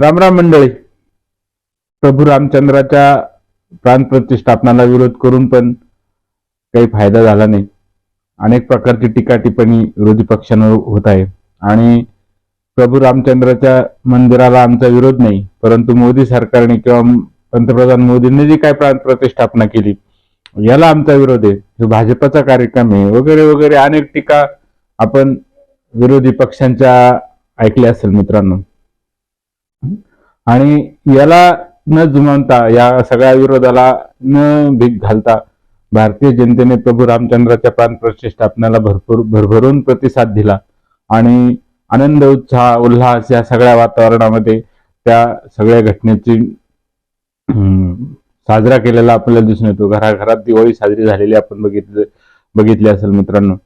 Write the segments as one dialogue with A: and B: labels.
A: रामराम मंडळी. प्रभू रामचंद्राच्या प्राण प्रतिष्ठापनाला विरोध करून पण काही फायदा झाला नाही. अनेक प्रकारची टीका टिप्पणी विरोधी पक्षांवर होत आहे. आणि प्रभू रामचंद्राच्या मंदिराला आमचा विरोध नाही. परंतु मोदी सरकारने किंवा पंतप्रधान मोदींनी जी काय प्राण प्रतिष्ठापना केली याला आमचा विरोध आहे. हे भाजपचा कार्यक्रम आहे. वगैरे वगैरे अनेक टीका आपण विरोधी पक्षांच्या ऐकल्या असेल मित्रांनो. आणि याला न जुमानता या सगळ्या विरोधाला न भीक घालता भारतीय जनतेने प्रभू रामचंद्राच्या प्राण प्रतिष्ठापनाला भरपूर भरभरून प्रतिसाद दिला. आणि आनंद उत्साह उल्हास या सगळ्या वातावरणामध्ये त्या सगळ्या घटनेची साजरा केलेला आपल्याला दिसून येतो. घराघरात दिवाळी साजरी झालेली आपण बघितले बघितली असेल मित्रांनो.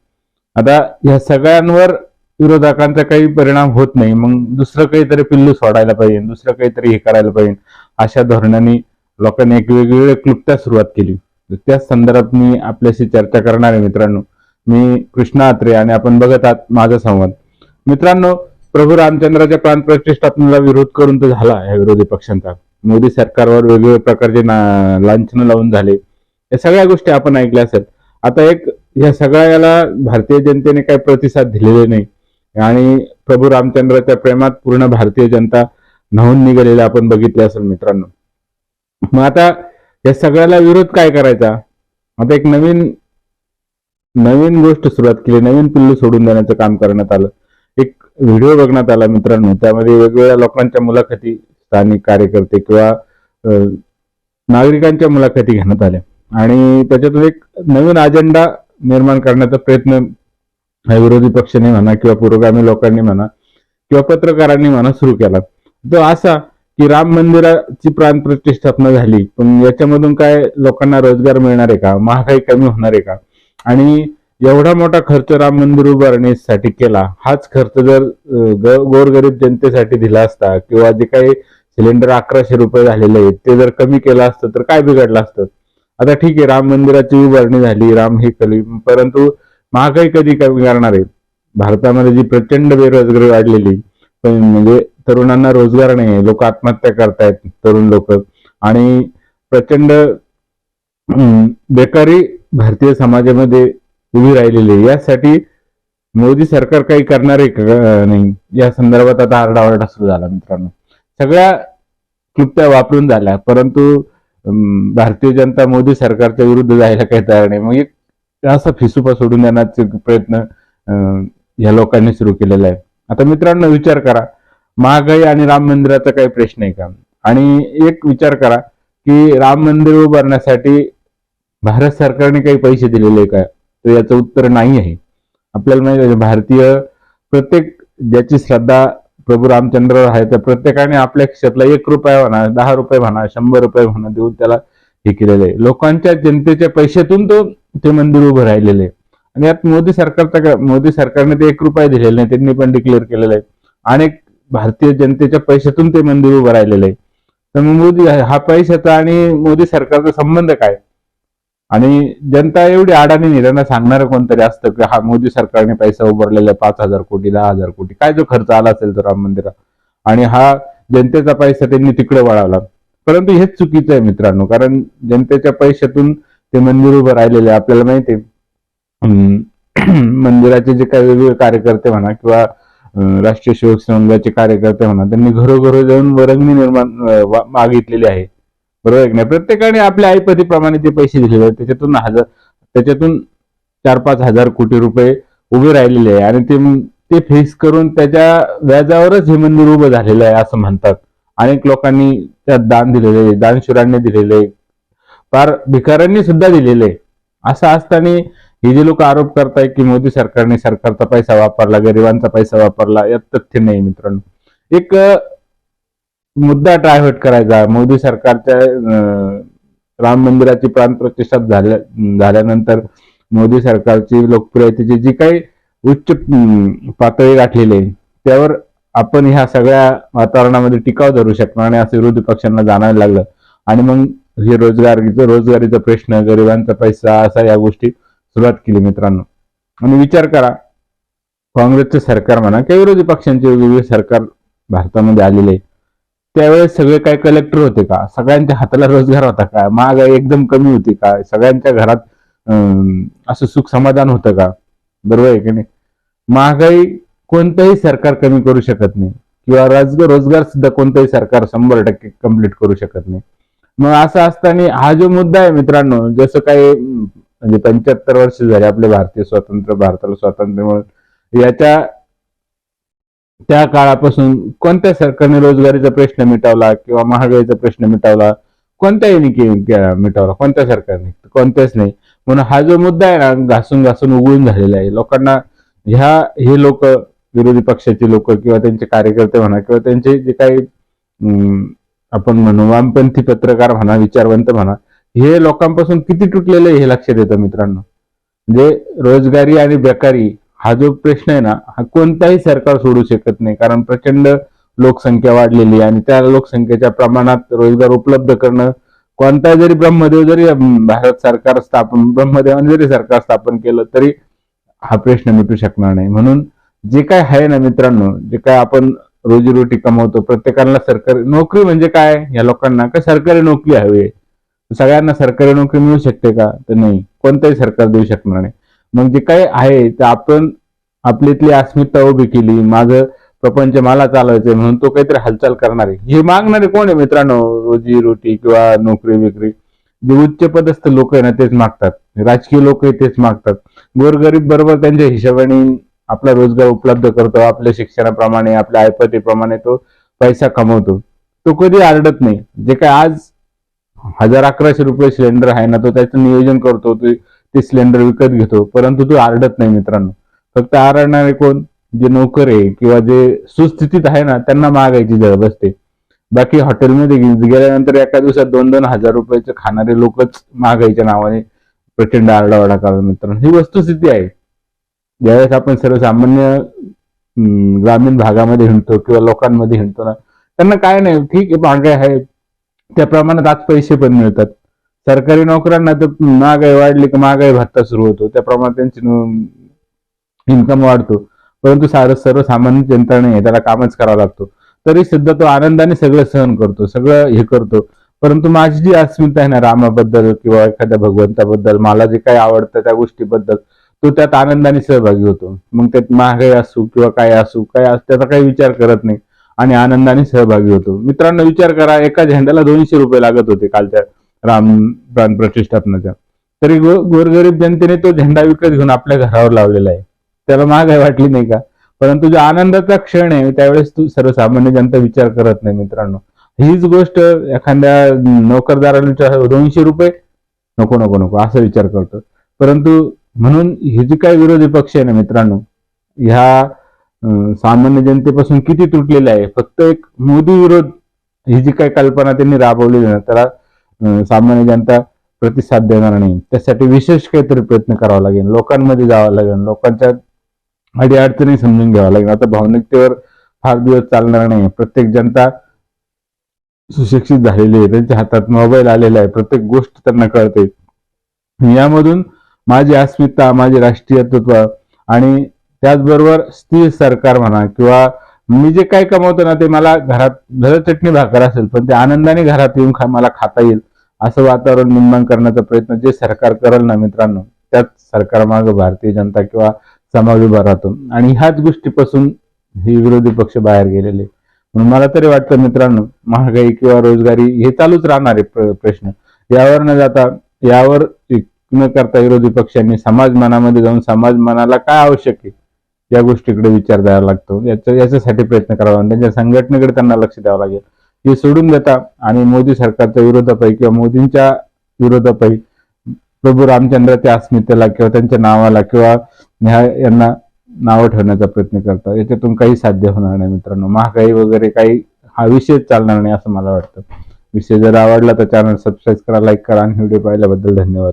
A: आता या सगळ्यांवर विरोधकांचा काही परिणाम होत नाही. मग दुसरं काहीतरी पिल्लू सोडायला पाहिजे दुसरं काहीतरी हे करायला पाहिजे. अशा धोरणाने लोकांनी एक वेगवेगळ्या क्लुप्त्या सुरुवात केली. त्या त्याच संदर्भात मी आपल्याशी चर्चा करणार आहे मित्रांनो. मी कृष्णा अत्रे आणि आपण बघत आहात माझा संवाद. मित्रांनो प्रभू रामचंद्राच्या प्राण प्रतिष्ठापनेला विरोध करून तर झाला या विरोधी पक्षांचा. मोदी सरकारवर वेगवेगळ्या प्रकारचे ना- लांछनं लावून झाले. या सगळ्या गोष्टी आपण ऐकल्या असत आता एक या सगळ्याला भारतीय जनतेने काही प्रतिसाद दिलेले नाही. आणि प्रभू रामचंद्राच्या प्रेमात पूर्ण भारतीय जनता न्हावून निघालेले आपण बघितले असेल मित्रांनो. मग आता या सगळ्याला विरोध काय करायचा? आता एक नवीन नवीन गोष्ट सुरुवात केली नवीन पिल्लू सोडून देण्याचं काम करण्यात आलं. एक व्हिडिओ बघण्यात आला मित्रांनो त्यामध्ये वेगवेगळ्या लोकांच्या मुलाखती स्थानिक कार्यकर्ते किंवा नागरिकांच्या मुलाखती घेण्यात आल्या. आणि त्याच्यातून एक नवीन अजेंडा निर्माण करण्याचा प्रयत्न विरोधी पक्षाने म्हणा किंवा पुरोगामी लोकांनी म्हणा किंवा पत्रकारांनी म्हणा सुरू केला. तो असा की राम मंदिराची प्राण प्रतिष्ठापना झाली पण याच्यामधून काय लोकांना रोजगार मिळणार आहे का? महागाई कमी होणार आहे का? आणि एवढा मोठा खर्च राम मंदिर उभारण्यासाठी केला हाच खर्च जर ग- गोरगरीब जनतेसाठी दिला असता किंवा जे काही सिलेंडर अकराशे रुपये झालेले आहेत ते जर कमी केलं असतं तर काय बिघडलं असतं? आता ठीक आहे राम मंदिराची उभारणी झाली राम हे कली परंतु महागाई कधी कमी करणार आहे? भारतामध्ये जी प्रचंड बेरोजगारी वाढलेली पण म्हणजे तरुणांना रोजगार नाही लोक आत्महत्या करतायत तरुण लोक. आणि प्रचंड बेकारी भारतीय समाजामध्ये उभी राहिलेली आहे. यासाठी मोदी सरकार काही करणार आहे का नाही? या संदर्भात आता आरडाओरडा सुरू झाला मित्रांनो. सगळ्या क्लुप्त्या वापरून झाल्या परंतु भारतीय जनता मोदी सरकारच्या विरुद्ध जायला काही तयार नाही. मग एक असा फिसुपा सोडून देण्याचे प्रयत्न ह्या या लोकांनी सुरू केलेला आहे आता मित्रांनो विचार करा. महागाई आणि राम मंदिराचा काही प्रश्न आहे का? आणि एक विचार करा की राम मंदिर उभारण्यासाठी भारत सरकारने काही पैसे दिलेले आहे का? तर याचं उत्तर नाही आहे. आपल्याला माहिती आहे भारतीय प्रत्येक ज्याची श्रद्धा प्रभू रामचंद्र आहे तर प्रत्येकाने आपल्या क्षेत्राला एक रुपया म्हणा दहा रुपये म्हणा शंभर रुपये म्हणा देऊन त्याला हे केलेलं आहे. लोकांच्या जनतेच्या पैशातून तो ते मंदिर उभं राहिलेलं आहे. आणि यात मोदी सरकारचा काय- मोदी सरकारने ते एक रुपया दिलेला नाही त्यांनी पण डिक्लेअर केलेलं आहे. अनेक भारतीय जनतेच्या पैशातून ते मंदिर उभं राहिलेलं आहे. तर मग मोदी हा पैशाचा आणि मोदी सरकारचा संबंध काय? आणि जनता एवढी आडाने निराणा सांगणार कोणतरी असतं की हा मोदी सरकारने पैसा उभारलेला आहे पाच हजार कोटी दहा हजार कोटी. काय जो खर्च आला असेल तो राम मंदिरात. आणि हा जनतेचा पैसा त्यांनी तिकडे वळवला. परंतु हेच चुकीचं आहे मित्रांनो कारण जनतेच्या पैशातून ते मंदिर उभं राहिलेले आहे. आपल्याला माहिती आहे मंदिराचे जे काही वेगवेगळे कार्यकर्ते म्हणा किंवा राष्ट्रीय सेवक संघाचे कार्यकर्ते म्हणा त्यांनी घरोघरो जाऊन वरंगणी निर्माण मागितलेली आहे. बरोबर आहे नाही? प्रत्येकाने आपल्या आईपतीप्रमाणे ते पैसे दिलेले आहेत त्याच्यातून हजार त्याच्यातून चार पाच हजार कोटी रुपये उभे राहिलेले आहे. आणि ते ते फेस करून त्याच्या व्याजावरच हे मंदिर उभं झालेलं आहे असं म्हणतात. अनेक लोकांनी त्यात दान दिलेले आहे दानशुरांनी दिलेले फार भिकाऱ्यांनी सुद्धा दिलेले. असं असताना हे जे लोक आरोप करतायत की मोदी सरकारने सरकारचा पैसा वापरला गरिबांचा पैसा वापरला यात तथ्य नाही मित्रांनो. एक मुद्दा ट्रायव्हर्ट करायचा. मोदी सरकारच्या अं, राम मंदिराची प्राण प्रतिष्ठा झाल्या झाल्यानंतर मोदी सरकारची लोकप्रियतेची जी काही उच्च पातळी गाठलेली आहे त्यावर आपण ह्या सगळ्या वातावरणामध्ये टिकाव धरू शकणार आणि असं विरोधी पक्षांना जाणायला लागलं. आणि मग हे रोजगारीचं रोजगारीचा प्रश्न गरिबांचा पैसा असा या गोष्टी सुरुवात केली मित्रांनो. आणि विचार करा काँग्रेसचं सरकार म्हणा किंवा विरोधी पक्षांचे वेगवेगळे सरकार भारतामध्ये आलेले आहे त्यावेळेस सगळे काय कलेक्टर होते का? सगळ्यांच्या हाताला रोजगार होता का? महागाई एकदम कमी होती का? सगळ्यांच्या घरात असं सुख समाधान होतं का? बरोबर आहे की नाही? महागाई कोणतंही सरकार कमी करू शकत नाही. किंवा रोजगार रोजगार सुद्धा कोणतंही सरकार शंभर टक्के कंप्लीट करू शकत नाही. मग असं असताना हा जो मुद्दा आहे मित्रांनो जसं काही म्हणजे पंच्याहत्तर वर्ष झाले आपले भारतीय स्वातंत्र्य भारताला स्वातंत्र्य मिळून याच्या त्या काळापासून कोणत्या सरकारने रोजगारीचा प्रश्न मिटवला किंवा महागाईचा प्रश्न मिटवला कोणत्याही के- मिटवला कोणत्या सरकारने कोणत्याच नाही. म्हणून हा जो मुद्दा आहे ना घासून घासून उगळून झालेला आहे. लोकांना ह्या हे लोक विरोधी पक्षाचे लोक किंवा त्यांचे कार्यकर्ते म्हणा किंवा त्यांचे जे काही आपण म्हणू वामपंथी पत्रकार म्हणा विचारवंत म्हणा हे लोकांपासून किती तुटलेलं आहे हे लक्षात येतं मित्रांनो. म्हणजे रोजगारी आणि बेकारी हा जो प्रश्न आहे ना हा कोणताही सरकार सोडू शकत नाही. कारण प्रचंड लोकसंख्या वाढलेली आहे आणि त्या लोकसंख्येच्या प्रमाणात रोजगार उपलब्ध करणं कोणता जरी ब्रह्मदेव जरी भारत सरकार स्थापन ब्रह्मदेवाने जरी सरकार स्थापन केलं तरी हा प्रश्न मिटू शकणार नाही. म्हणून जे काय आहे ना मित्रांनो जे काय आपण रोजीरोटी कमवतो प्रत्येकाला सरकारी नोकरी म्हणजे काय? या लोकांना का सरकारी नोकरी हवी आहे? सगळ्यांना सरकारी नोकरी मिळू शकते का? तर नाही. कोणतंही सरकार देऊ शकणार नाही. मग जे काही आहे ते आपण आपल्यातली अस्मिता उभी केली माझं प्रपंच मला चालवायचंय म्हणून तो काहीतरी हालचाल करणार आहे. हे मागणारे कोण आहे मित्रांनो? रोजी रोटी किंवा नोकरी विक्री जे उच्च पदस्थ लोक आहे ना तेच मागतात. राजकीय लोक तेच मागतात. गोरगरीब बरोबर त्यांच्या हिशोबाने आपला रोजगार उपलब्ध करतो आपल्या शिक्षणाप्रमाणे आपल्या ऐपतीप्रमाणे तो पैसा कमवतो. तो कधी आरडत नाही. जे काय आज हजार अकराशे रुपये सिलेंडर आहे ना तो त्याचं नियोजन करतो तो ते सिलेंडर विकत घेतो परंतु तो आरडत नाही मित्रांनो. फक्त आरडणारे कोण? जे नोकर आहे किंवा जे सुस्थितीत आहे ना त्यांना मागायची जळ बसते. बाकी हॉटेलमध्ये गेल्यानंतर एका दिवसात दोन दोन हजार रुपयाचे खाणारे लोकच महागाईच्या नावाने प्रचंड आरडाओरडा करतात मित्रांनो. ही वस्तुस्थिती आहे. ज्यावेळेस आपण सर्वसामान्य ग्रामीण भागामध्ये हिंडतो किंवा लोकांमध्ये हिंडतो ना त्यांना काय नाही ठीक आहे महागाई आहे. त्या प्रमाणात आज पैसे पण मिळतात. सरकारी नोकऱ्यांना तर महागाई वाढली की महागाई भत्ता सुरू होतो. त्या प्रमाणात त्यांची इन्कम वाढतो. परंतु सार सर्वसामान्य जनता नाही त्याला कामच करावं लागतो. तरी सुद्धा तो आनंदाने सगळं सहन करतो सगळं हे करतो. परंतु माझी जी अस्मिता आहे ना रामाबद्दल किंवा एखाद्या भगवंताबद्दल मला जे काही आवडतं त्या गोष्टीबद्दल तो त्यात आनंदाने सहभागी होतो. मग त्यात महागाई असू किंवा काय असू काय असू त्याचा काही विचार करत नाही आणि आनंदाने सहभागी होतो. मित्रांनो विचार करा एका झेंड्याला दोनशे रुपये लागत होते कालच्या राम प्राण प्रतिष्ठापनाच्या. तरी गो- गोरगरीब जनतेने तो झेंडा विकत घेऊन आपल्या घरावर लावलेला आहे. त्याला महागाई वाटली नाही का? परंतु जो आनंदाचा क्षण आहे त्यावेळेस तू सर्वसामान्य जनता विचार करत नाही मित्रांनो. हीच गोष्ट एखाद्या नोकरदाराला दोनशे रुपये नको नको नको असा विचार करतो. परंतु म्हणून हे जे काही विरोधी पक्ष आहे ना मित्रांनो ह्या सामान्य जनतेपासून किती तुटलेले आहे? फक्त एक मोदी विरोध ही जी काही कल्पना त्यांनी राबवलेली ना त्याला सामान्य जनता प्रतिसाद देणार नाही. त्यासाठी विशेष काहीतरी प्रयत्न करावा लागेल. लोकांमध्ये जावं लागेल. लोकांच्या अडी अडचणी समजून घ्यावं लागेल. आता भावनिकतेवर फार दिवस चालणार नाही. प्रत्येक जनता सुशिक्षित झालेली आहे. त्यांच्या हातात मोबाईल आलेला आहे. प्रत्येक गोष्ट त्यांना कळते. यामधून माझी अस्मिता माझे राष्ट्रीयत्व आणि त्याचबरोबर स्थिर सरकार म्हणा किंवा मी जे काय कमवतो ना ते मला घरात भलं चटणी भाकर असेल पण ते आनंदाने घरात येऊन खा मला खाता येईल असं वातावरण निर्माण करण्याचा प्रयत्न जे सरकार करेल ना मित्रांनो त्याच सरकारमाग भारतीय जनता किंवा समाज उभा राहतो आणि ह्याच गोष्टीपासून हे विरोधी पक्ष बाहेर गेलेले. म्हणून मला तरी वाटतं मित्रांनो महागाई किंवा रोजगारी हे चालूच राहणार आहे प्र- प्रश्न. यावर न जाता यावर एक न करता विरोधी पक्षांनी समाज मनामध्ये जाऊन समाज मनाला काय आवश्यक आहे या गोष्टीकडे विचार द्यावा लागतो. याचा याच्यासाठी प्रयत्न करावा आणि त्यांच्या संघटनेकडे त्यांना लक्ष द्यावं लागेल. हे सोडून देता आणि मोदी सरकारच्या विरोधापायी किंवा मोदींच्या विरोधापायी प्रभू रामचंद्राच्या अस्मितेला किंवा त्यांच्या नावाला किंवा ह्या यांना नावं ठेवण्याचा प्रयत्न करतात याच्यातून काही साध्य होणार नाही मित्रांनो. महागाई वगैरे काही हा विषय चालणार नाही असं मला वाटतं. विषय जर आवडला तर चॅनल सबस्क्राईब करा लाईक करा आणि व्हिडिओ पाहिल्याबद्दल धन्यवाद.